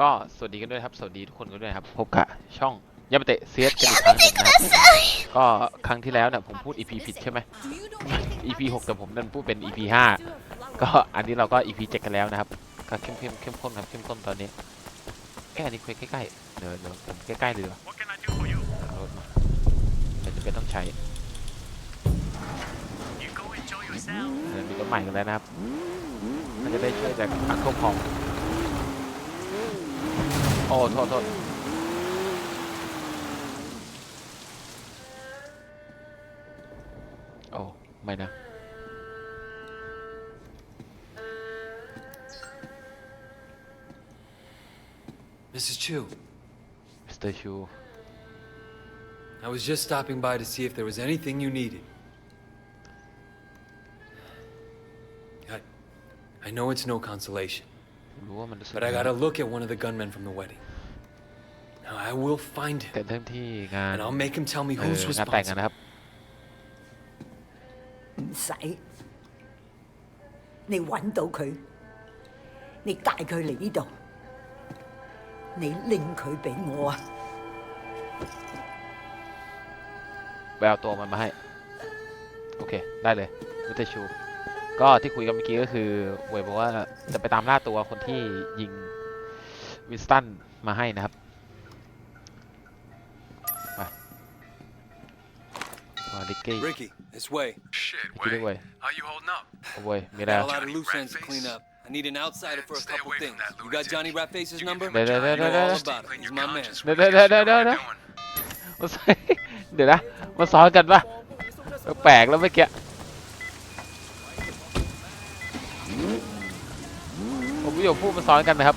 ก็สวัสดีกันด้วยครับ สวัสดีทุกคนกันด้วยครับ พบกับช่องยามาเตะเซียสกันอีกครั้งหนึงนะครับก็ครั้งที่แล้วเนี่ยผมพูด EP ผิดใช่ไหม EP 6แต่ผมดันพูดเป็น EP 5ก็อันนี้เราก็ EP 7กันแล้วนะครับก็เข้มเข้มเข้มข้นครับเข้มข้นตอนนี้แค่อันนี้คุยใกล้ๆเดี๋ยวเดี๋ยวผมใกล้ๆเลยดีกว่าเอรถมาเดี๋ยวจะเป็นต้องใช้เดี๋ยวมีรถใหม่กันแล้วนะครับมันจะได้ช่วยจากอังคมของ โอ้โทษโทษโอ้ไม่นะ Mrs. Chu, มิสเตอร์ชู I was just stopping by to see if there was anything you needed. I, I know it's no consolation, รู้ว่ามันรู้สึก but I gotta look at one of the gunmen from the wedding. Now I will find เกิด him, เรื่องที่งาน and I'll make him tell me เออ who's งานแต่งกัน responsible. นะครับ 唔使，你揾到佢，你带佢嚟呢度，你拎佢俾我啊！ ไปเอาตัวมันมาให้ โอเค ได้เลยมิสเตอร์ชู ก็ที่คุยกันเมื่อกี้ก็คือเวยบอกว่าจะไปตามล่าตัวคนที่ยิงวินสตันมาให้นะครับ มาดิกกี้ Ricky, this way. Shit, Get Way. away. How you holding up? โอ้เว้ยมีอะไร Got a อะ lot of loose ends to clean up. I need an outsider for a Stay couple away from things. that You got lunatic. Johnny Ratface's You number? give him a Da- da- job, da- you da- know da- all da. about it. He's Clean your my man. conscience. Da- We da- guess da- we know da- what da- we're doing. มาใส่เดี๋ยวนะมาซ้อนกันปะแปลกๆแล้วเมื่อกี้ผมไม่อยากพูดมาซ้อนกันนะครับ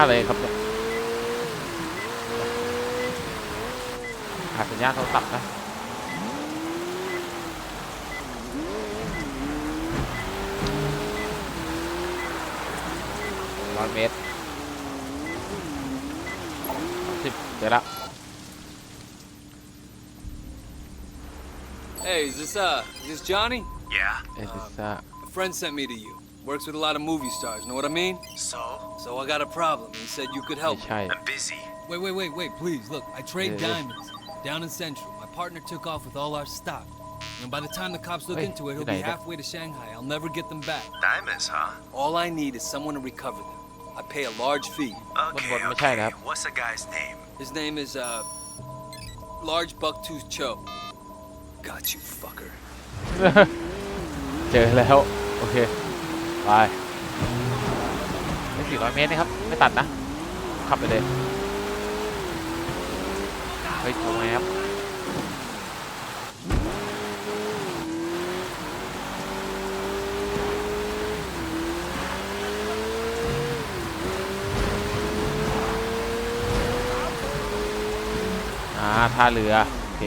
อะไรครับเนี่ย ขาดสัญญาณโทรศัพท์นะ ร้อยเมตรสิบเดี๋ยวละ Hey, is this uh, is this Johnny? Yeah. เอลิซ่า A friend sent me to you. Works with a lot of movie stars. Know what I mean? So? So I got a problem. He said you could ไม่ help. ใช่ I'm busy. Wait, wait, wait, wait, please. Look, I trade Yeah, yeah. diamonds down in Central. My partner took off with all our stock. And by the time the cops look Hey, into it, he'll good be idea. halfway to Shanghai. I'll never get them back. Diamonds, huh? All I need is someone to recover them. I pay a large fee. Okay, what- what okay. kind of- What's the guy's name? His name is uh, Large Bucktooth Cho. Got you, fucker. เจอแล้ว โอเค ไปไม่สี่ร้อยเมตรนะครับ ไม่ตัดนะ ขับไปเลย เฮ้ยโทรไงครับอ่าท่าเรือ โอเค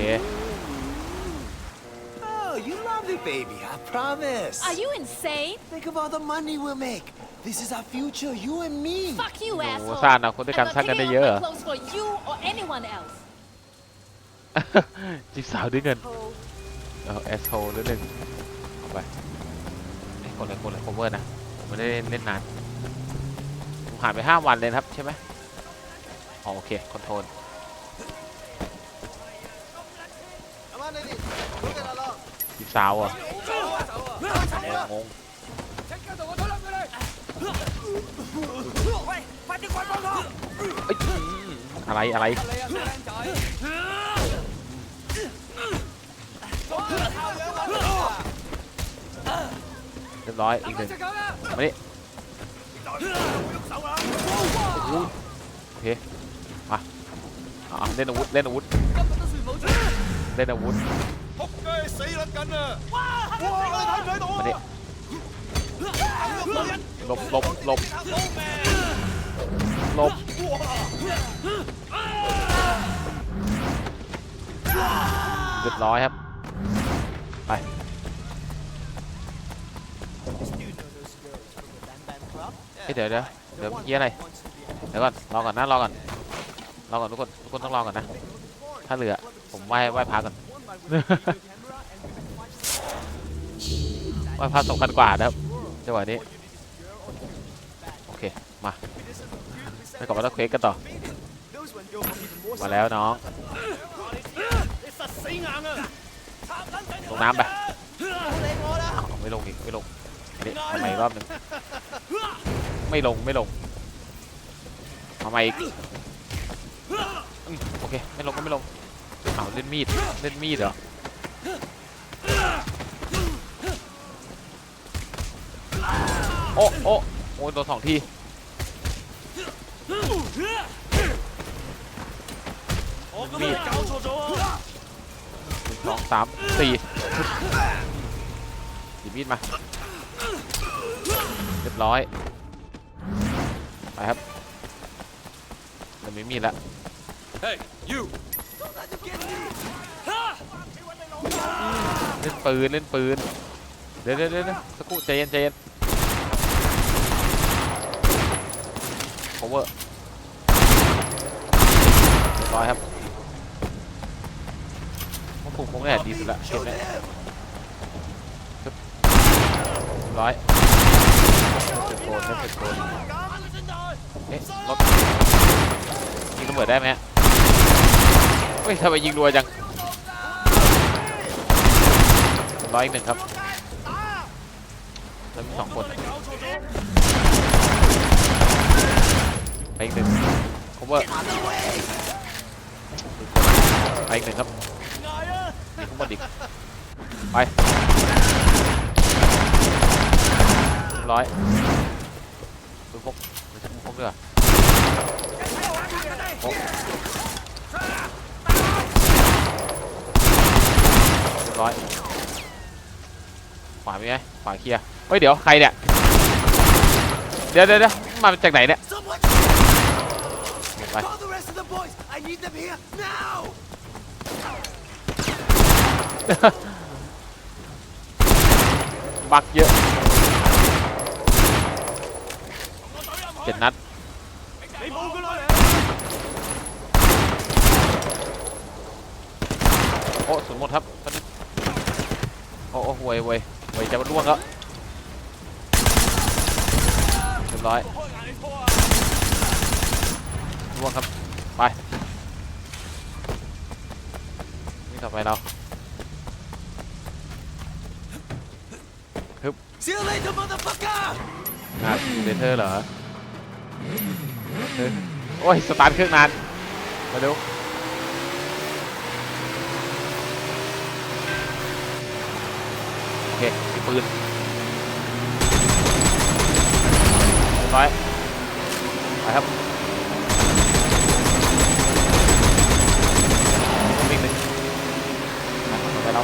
Oh, you love it, baby. I promise. Are you insane? Think of all the money we'll make. This is our future, you and me. Fuck you, No, asshole. สร้างอนาคตด้วยกัน I'm not สร้างกันได้ taking เยอะ off เหรอ my clothes for you or anyone else. จีบสาวด้วยเงิน เออแอสโทนิดนึงเอาไปไอ้คนอะคนอะไร cover นะ ผมไม่ได้เล่นนานผมหายไปห้าวันเลยนะครับ ใช่ไหมอ๋อโอเค คอนโทรลจีบสาวอะงงอะไรอะไร เรียบร้อยอีกหนึ่งมาดิโอ้โหโอเคมาอ่าเล่นอาวุธเล่นอาวุธเล่นอาวุธมาดิหลบหลบหลบหลบเรียบร้อยครับ ไป เฮ้ยเดี๋ยวเดี๋ยวเดี๋ยวเมื่อกี้อะไร เดี๋ยวก่อนรอก่อนนะรอก่อนรอก่อนทุกคนทุกคนต้องรอก่อนนะ ถ้าเหลือผมไหว้ไหว้พระก่อน ไหว้พระสำคัญกว่านะครับจังหวะนี้โอเคมาไปกับวัตเตอร์เควกกันต่อ มาแล้วน้อง ลงน้ำไปอ้าวไม่ลงอีกไม่ลงทำไมรอบหนึ่งไม่ลงไม่ลงทำไมอีกอืมโอเคไม่ลงก็ไม่ลงอ้าวเล่นมีดเล่นมีดเหรอโอ้โอ้โอ้ยโดนสองทีมีด สองสามสี่หยิบมีดมา เรียบร้อย ไปครับเราไม่มีดละ Hey, you! เล่นปืน เล่นปืน เดี๋ยวเดี๋ยวเดี๋ยวสักครู่ใจเย็นใจเย็น cover เรียบร้อยครับ ผมคงแน่ดีสุดละเกมนี้ยร้อยเสร็จโกนเสร็จโกนเอ๊ะรถยิงระเบิดได้ไหมฮะเฮ้ยทำไมยิงรัวจังร้อยอีกหนึ่งครับแล้วมีสองคนไปอีกหนึ่ง cover ไปอีกหนึ่งครับ นี่ข้างบนอีกไปเรียบร้อยดูพกดูชักพกด้วยพกเรียบร้อยขวามีไหมขวาเคลียร์เฮ้ยเดี๋ยวใครเนี่ยเดี๋ยวเดี๋ยวเดี๋ยวมาจากไหนเนี่ย Someone ไป call the rest of the boys. I need them here now. บักเยอะเจ็ดนัดโอ้สุนหมดครับตอนนี้โอ้โอ้หวยหวยหวยจะมาล่วงแล้วเรียบร้อยล่วงครับ ไปนี่ต่อไปเรา See you later, motherfucker. งานเดเทอร์เหรอเออโอ้ย สตาร์ทเครื่องนาน มาดูโอเคมีปืนเรียบร้อยไปครับวิ่งหนึ่งไปเรา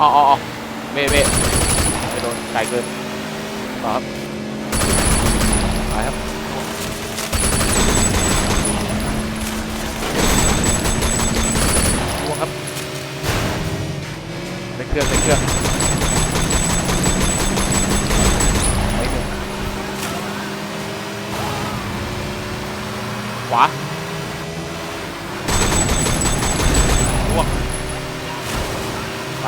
อ๋ออ๋อเบ้เบ้ไปโดนไกลเกินต่อครับไปครับล่วงครับเล่นเครื่องเล่นเครื่องไปหนึ่งขวาล่วงไป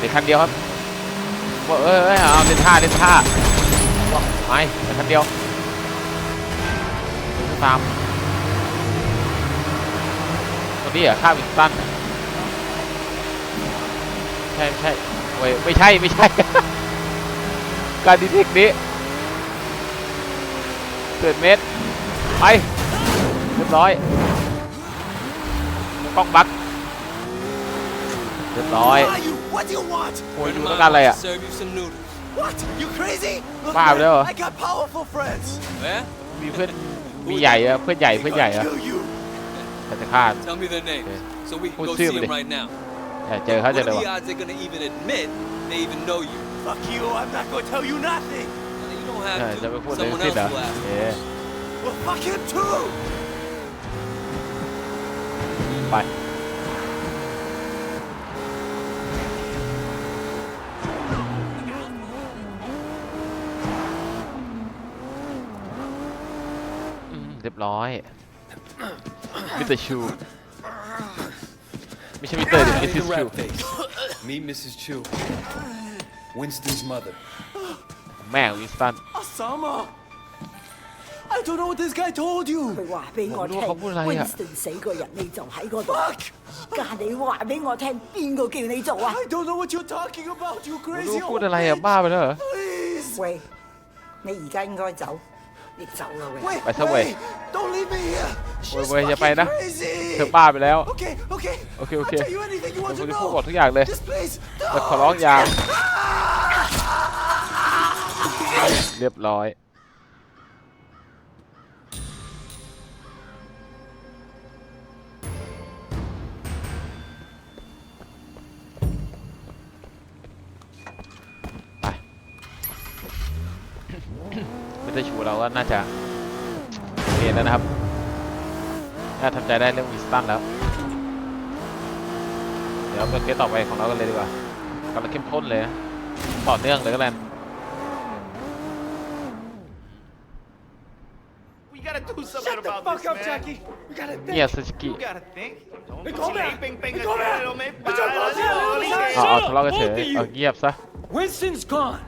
เด็ก คันเดียวครับว่าเอ้ยเอเอาเล่นท่าเล่นท่าล่วงไปคันเดียวตามตัวนี้เหรอข้าวินตันใช่ใช่เว้ยไม่ใช่ไม่ใช่ การดีเทคนี้เกิดเม็ดไปเรียบร้อยกล้องบัก รียบร้อย Who are you? What do you want? โอ้ย Friend ดู of ต้อง mine การอะไร wants อะ to Serve you some noodles. What? You crazy? Look, Wow, man, no. I got powerful friends. Yeah? มีเพื่อน มีใหญ่อะเพื่อนใหญ่ They're เพื่อนใหญ่ gonna อะ kill you. แต่จะฆ่า Tell me their names Okay. so we can Who's go here see with them it? right now. แต่เจอเขา What จะ are เลย the ว่า odds they're gonna even admit they even know you? Fuck you. I'm not gonna tell you nothing. Well, You don't เออ have จะไป to. พูดเลย Someone สิ้น else เหรอ will have. เอ๊ะ Well, fuck him too. ไป รียบร้อยมิสเตอร์ชูไม่ใช่มิสเตอร์ดิมิสซิส the ชู rat face. Meet Mrs. Chu. Winston's mother. แม่ของวินสตัน Osama! I don't know what this guy told you. 佢话俾我听我都讲乜嚟啊，Winston 死个人你就喺嗰度。 Fuck! 家你话俾我听，边个叫你做啊？ I don't know what you're talking about, you ไม่ crazy รู้ old พูดอะไรอ่ะ บ้าไปแล้วเหรอ Please! 喂，你而家应该走， It's all over. Wait, By some way. Don't leave me here. She's เว้ยอย่าไป fucking นะ crazy. เธอบ้าไปแล้ว Okay, okay. โอเคโอเค I'll tell you anything you เธอ want ค to นที่พูดหม know. ดทุกอย่างเลย This place. แต่ขอร้อง don't. อย่าง เรียบร้อย ไม่ได้ชูเราก็น่าจะเรียนแล้วนะครับ น่าทำใจได้เรื่องวิสตันแล้ว เดี๋ยวเป็นเกมต่อไปของเรากันเลยดีกว่ากำลังเข้มข้นเลยนะต่อเนื่องเลยก็แล้วกัน We gotta do something Shut the about fuck this, up, man. Jackie. We gotta เงีย think. บสกิ You gotta think. Don't Hey, put come your back. bing, bing, Hey, bing, come back. don't make Put your bad- gloves down. don't make เอา bad- เอาทะเลาะกันเฉย Both of you. เอาเงียบซะ Winston's gone.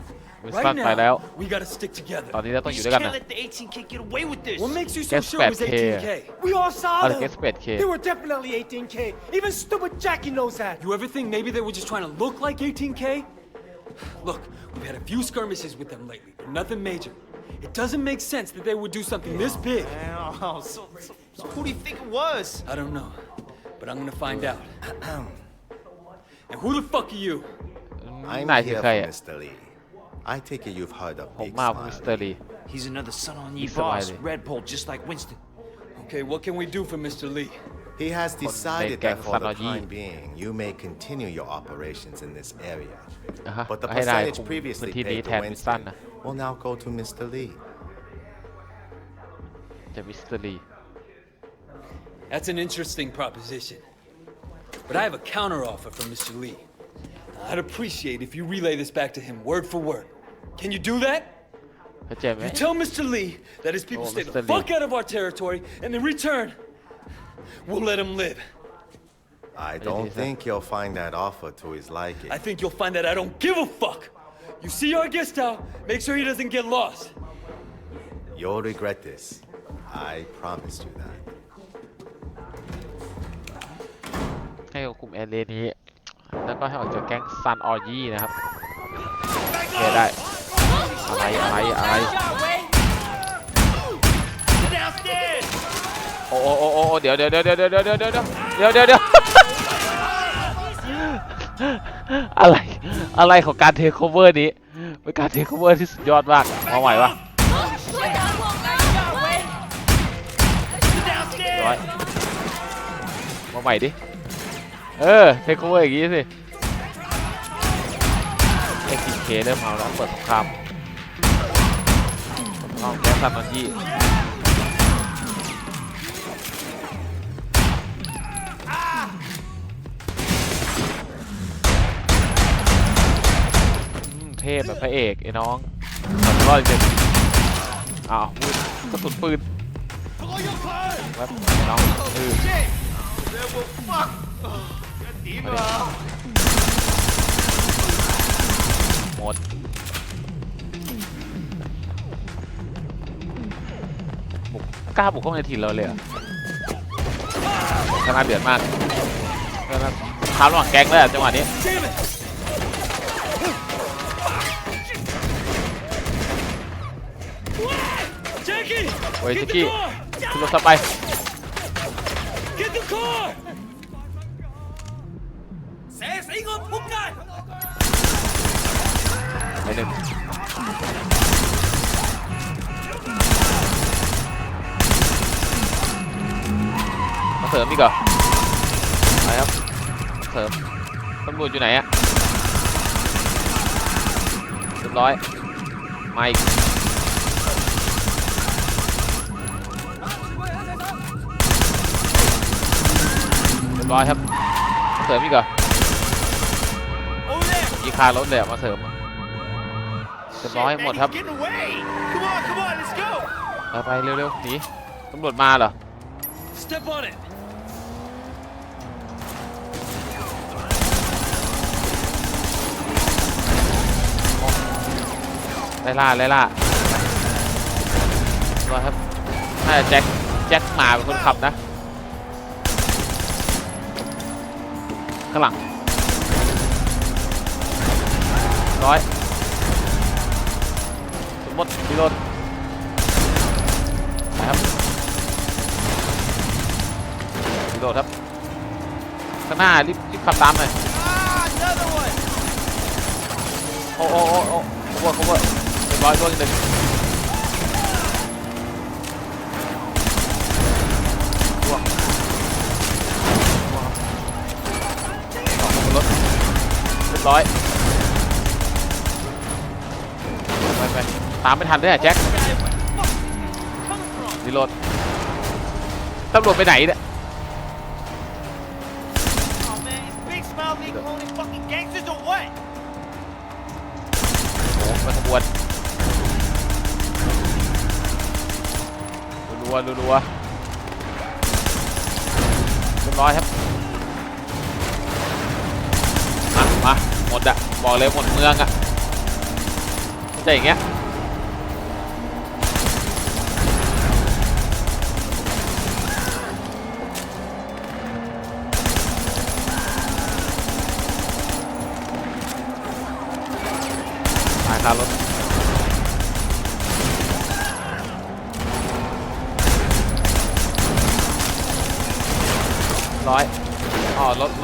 วินสตัน Right ไปแล้ว now, we gotta stick together. ตอนนี้เราต้อง We อยู่ just ด้วยกัน can't นะ let the 18 kid get away with this. What makes you so Guess sure it was 8K. 18K? We all saw เอา them. เกสเปดเค They were definitely 18K. Even stupid Jackie knows that. You ever think maybe they were just trying to look like 18K? Look, we've had a few skirmishes with them lately, but nothing major. It doesn't make sense that they would do something this big. Man, oh, so, so, so who do you think it was? I don't know, but I'm gonna find out. and who the fuck are you? I'm นายคือ here ใคร for อ่ะ Mr. Lee. I take it you've heard of ผม Big มาของมิสเตอ Smile. ร์ลี He's another son on ye He's boss, somebody. Red Bull, just like Winston. Okay, what can we do for Mr. Lee? He has decided gang that for the Sanoyi. time being, you may continue your operations in this area. อ่ะฮะ But the ให้นาย percentage คุมพื้น previously ที่นี้ paid แท to นวินสตัน Winston นะ will now go to Mr. Lee. จะมิสเตอร์ลี That's an interesting proposition. But I have a counteroffer from Mr. Lee. I'd appreciate if you relay this back to him word for word. Can you do that? เข้าใจไหม You tell Mr. Lee that his people Oh, stay Mr. the Lee. fuck out of our territory, and in return, we'll let him live. I don't is that? think he'll find that offer to his liking. I think you'll find that I don't give a fuck. You see our guest out, make sure he doesn't get lost. You'll regret this. I promise you that. ให้เขาคุมแอร์เรย์นี้ แล้วก็ให้ออกจากแก๊งซันออยี่นะครับโอเคได้ อะไรอะไรอะไรโอ้โอ้โอ้โอ้เดี๋ยวเดี๋ยวเดี๋ยวเดี๋ยวเดี๋ยวเดี๋ยวเดี๋ยวเดี๋ยวเดี๋ยวเดี๋ยวอะไรอะไรของการเทคโคเวอร์นี้เป็นการเทคโคเวอร์ที่สุดยอดมากมาใหม่วะร้อยมาใหม่ดิ เออเทคโคเวอร์อย่างงี้สิเอ็กซ์เคเริ่มเอาแล้วเปิดสงครามเอาแก๊สซันนอนยี่เทพแบบพระเอกไอ้น้องสุดยอดจริงอ้าวพูดกระสุนปืนครับไอ้น้อ งคือหมดบุกกล้าบุกเข้ามาในถิ่นเราเลยเหรอชนะเดือดมากชนะท้าระหว่างแก๊งเลยอะจังหวะนี้ Damn it! Jackie! โอ้ย Get จิก the กี้ car! ขึ้นรถซะไป ไปหนึ่งมาเสริมอีกเหรอไปครับเสริมตำรวจอยู่ไหนอะเรียบร้อยมาอีกเรียบร้อยครับเสริมอีกเหรอารถเลยอะมาเสริมอะเรียบร้อย Shit, หมด man, ครับ he's getting away! Come on, come on, let's go! ไปไปเร็วๆหนีตำรวจมาเหรอ Step on it! ไล่ล่าไล่ล่าร้อยครับน่าจะแจ็คแจ็คหมาเป็นคนขับนะ ข้างหลัง ร้อยสมมติดีโรนไปครับดีโรนครับข้างหน้ารีบรีบขับตามหน่อยโอ้โอ้โอ้โอ้ขบวนขบวนเรียบร้อยตัวหนึ่งร่วงร่วงครับสองคนบนรถเรียบร้อย ตามไม่ทันเลยอะแจ็ครีโหลดตำรวจไปไหนเนี่ย Oh man, is Big Smile being only fucking gangsters or what? โอ้ไปขบวนรัวๆรัวๆเรียบร้อยครับ มามาหมดอะบอกเลยหมดเมืองอะไม่ใช่อย่างเงี้ย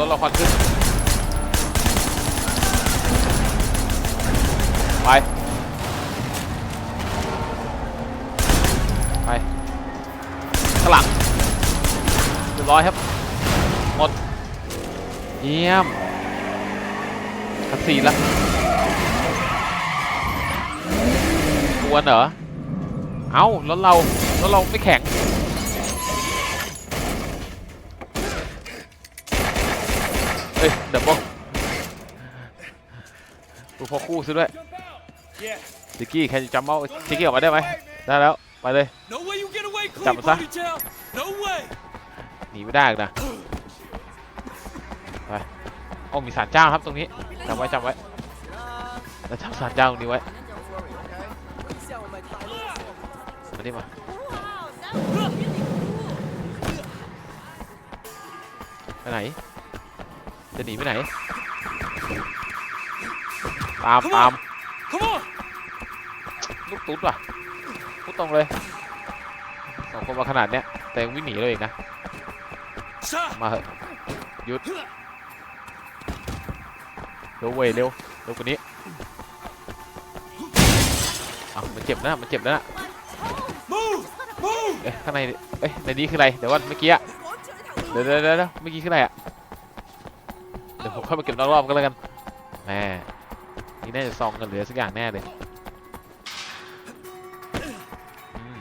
ถเราควันขึ้น ไป ไปข้างหลังเรียบร้อยครับ หมด เยี่ยมคัดซีนละกวนเหรอ เอ้ารถเรารถเราไม่แข็ง เฮ้ยเดี๋ยวบอกดูพอคู่ซะด้วย Yeah. ซิกกี้ใครจะจำเอาซิกกี้ออกมาได้ไหมได้แล้วไปเลย No way you get away clean, Chậm sao? ponytail. No way. หนีไม่ได้หรอกนะไปโอ้มีศาลเจ้าครับตรงนี้จำไว้จำไว้แล้วจำศาลเจ้าตรงนี้ไว้มาดิมาไปไหน จะหนีไปไหน ตามตาม Come on. ลูกตุ๊ดว่ะพูดตรงเลยสองคนมาขนาดเนี้ย แต่ยังวิ่งหนีเลยอีกนะ Stop. มาเหอะหยุดเร็วเว้ยเร็วเร็วกว่านี้อ้าวมันเจ็บนะมันเจ็บนะ Move. Move. เอ๊ะข้างในเอ๊ะในนี้คืออะไรเดี๋ยวว่าเมื่อกี้อะเดี๋ยวเดี๋ยวเดี๋ยวเดี๋ยวเมื่อกี้คืออะไรอะเดี๋ยวผม ค่อยมาเก็บนอกรอบก็แล้วกันแหม่นี่น่าจะซองกันเหลือสักอย่างแน่เลยอืม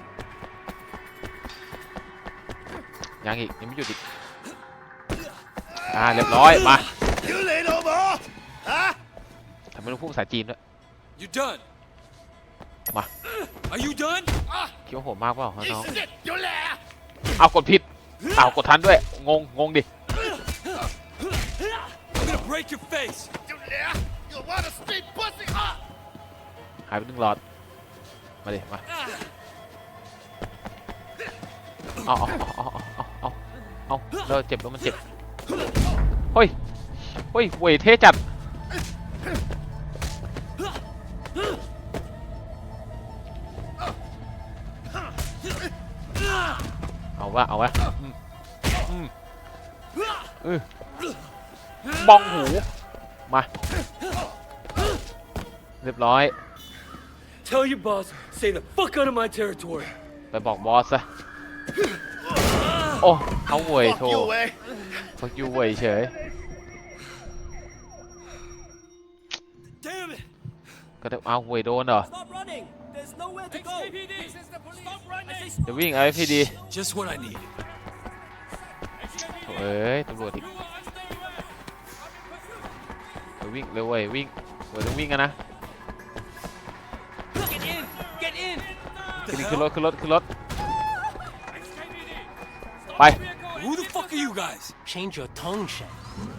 ยังอีกยังไม่หยุดอีกอ่าเรียบร้อยมา You little more! Huh? ทำไมต้องพูดภาษาจีนด้วย You done? Ma. Are you done? คิดว่าผมมากเปล่าน้อง Shit, you there! เอากดผิดเอากดทันด้วย งง งงดิ I'm gonna break your face. You there? You wanna speak pussy? Huh? หายไปหนึ่งหลอด มาดิมาเอาเอาเอาเอาเอาเอาเอาเราเจ็บแล้วมันเจ็บ เฮ้ย เฮ้ย เวยเท่จัด เอาวะเอาวะอืมอืมเออ บ้องหู มา เรียบร้อย Tell your boss, stay the fuck out of my territory. ไปบอกบอสซะ โอ้เขาเวยโท Fuck you, eh? ฟักยูเวยเฉย Damn it. ก็ได้เอาเวยโดนเหรอ Stop running. There's nowhere to go. XKPD. This is the police. Stop running. จะวิ่งเอาพี่ดี Just what I need. เอ้ยตำรวจอีก ววิ่งเร็วเว้ยวิ่งเว้ยต้องวิ่งกันนะ Get in. Get in. ขึ้นขึ้นรถขึ้นรถขึ้นรถ ไป Who the fuck are you guys? Change your tone, Shen.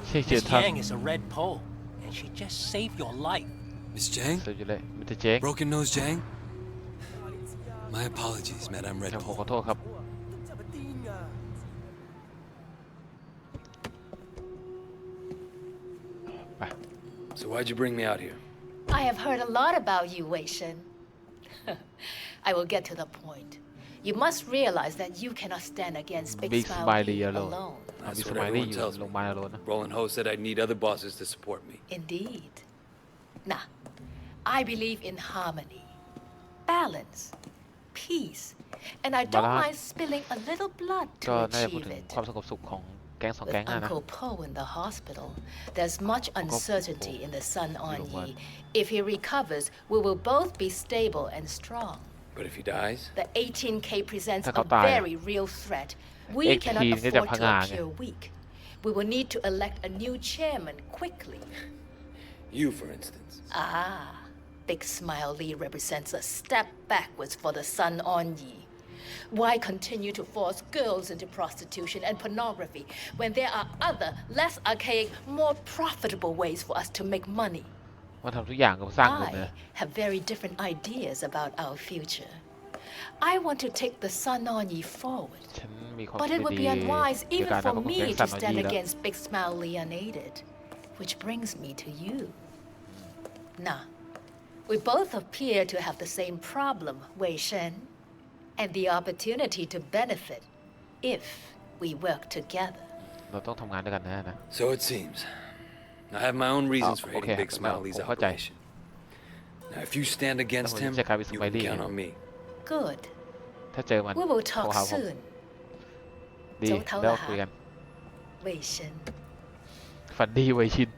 เชี่ยเชี่ย Miss ทัน Yang is a red pole, and she just saved your life. Miss Jang? เสร็จอยู่เลยมิสเตอร์เจค Broken nose Jang? My apologies, Madame Red ครับผม Bull. ขอโทษครับ So why'd you bring me out here? I have heard a lot about you, Wei Shen. I will get to the point. You must realize that you cannot stand against Big, Big Smiley, alone. alone. That's what everyone tells me. Alone. Roland Ho said I'd need other bosses to support me. Indeed. Nah, I believe in harmony, balance, peace, and I don't mind spilling a little blood to achieve it. ความสงบสุขของแก๊งสองแก๊ง With นะนะ Uncle Poe in the hospital, there's much uncertainty in the Sun on Yi. If he recovers, we will both be stable and strong. But if he dies, The 18K presents ถ้า a เขาตายอะ very real threat. We 18 cannot นี่จะ afford พัง to งาไง appear weak. We will need to elect a new chairman quickly. you for instance. Ah, Big Smile Lee represents a step backwards for the Sun on Yi. Why continue to force girls into prostitution and pornography when there are other, less archaic, more profitable ways for us to make money? มันทำทุกอย่างก็สร้างเงินนะ I have very different ideas about our future. I want to take the Sun on Yi forward. ฉันมีความ But คิ it ด would ดี be unwise ใน even การ for นำของแก๊ง me สั to นนอ stand ยีแล้ว against Big Smile Lee unaided. Which brings me to you. Nah, we both appear to have the same problem, Wei Shen, and the opportunity to benefit if we work together. เราต้องทำงานด้วยกันนะนะ So it seems. I have my own reasons Oh, for hating okay, Big Smile Lee's ผมเข้าใจ operation. Now, if you stand againstผม him, จะกลายเป็น you Smiley can count on me. Good. ถ้าเจอมัน We will โทร talk หาผม soon, ดี โจ๊กเท่า แล้ว ละ คุยกัน Wei Shen. ฝันดีไวยชิน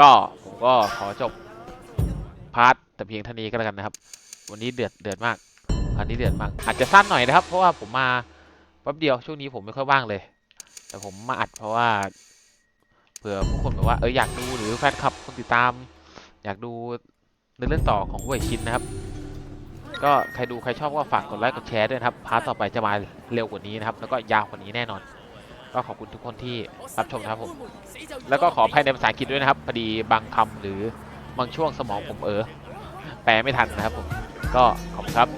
ก็ผมก็ขอจบพาร์ทแต่เพียงเท่านี้ก็แล้วกันนะครับ วันนี้เดือดเดือดมาก อันนี้เดือดมาก อาจจะสั้นหน่อยนะครับ เพราะว่าผมมาแป๊บเดียวช่วงนี้ผมไม่ค่อยว่างเลย แต่ผมมาอัดเพราะว่าเผื่อผู้คนแบบว่าเอออยากดูหรือแฟนคลับคนติดตาม อยากดูในเรื่องต่อของเวยชินนะครับ ก็ใครดูใครชอบก็ฝากกดไลค์กดแชร์ด้วยนะครับพาร์ทต่อไปจะมาเร็วกว่านี้นะครับ แล้วก็ยาวกว่านี้แน่นอน ก็ขอบคุณทุกคนที่รับชมนะครับผม แล้วก็ขออภัยในภาษาอังกฤษด้วยนะครับพอดีบางคำหรือบางช่วงสมองผมเออแปลไม่ทันนะครับผม ก็ขอบคุณครับ